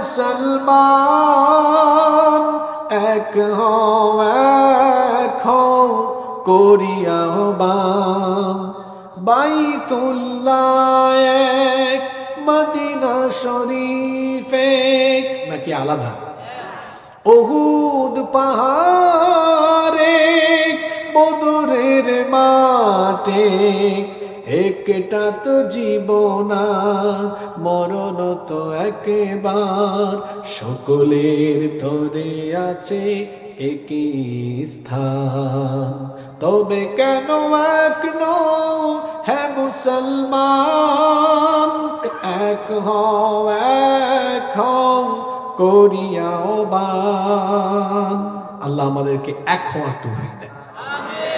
মুসলমান, এক হও এক হও করিয়া বাম। বাইতুল্লাহ এক, মদিনা শরীফ এক। নাকি আলাদা? ওহুদ পাহাড়ে বদরের মাঠে একটা তো জীবনা মরণ তো একবার। সকলের তরে আছে একই স্থান। তবে কেন এক হ্যাঁ মুসলমান? এক হও, এক করিয়াও আল্লাহ আমাদেরকে এক হওয়ার তৌফিক দেয়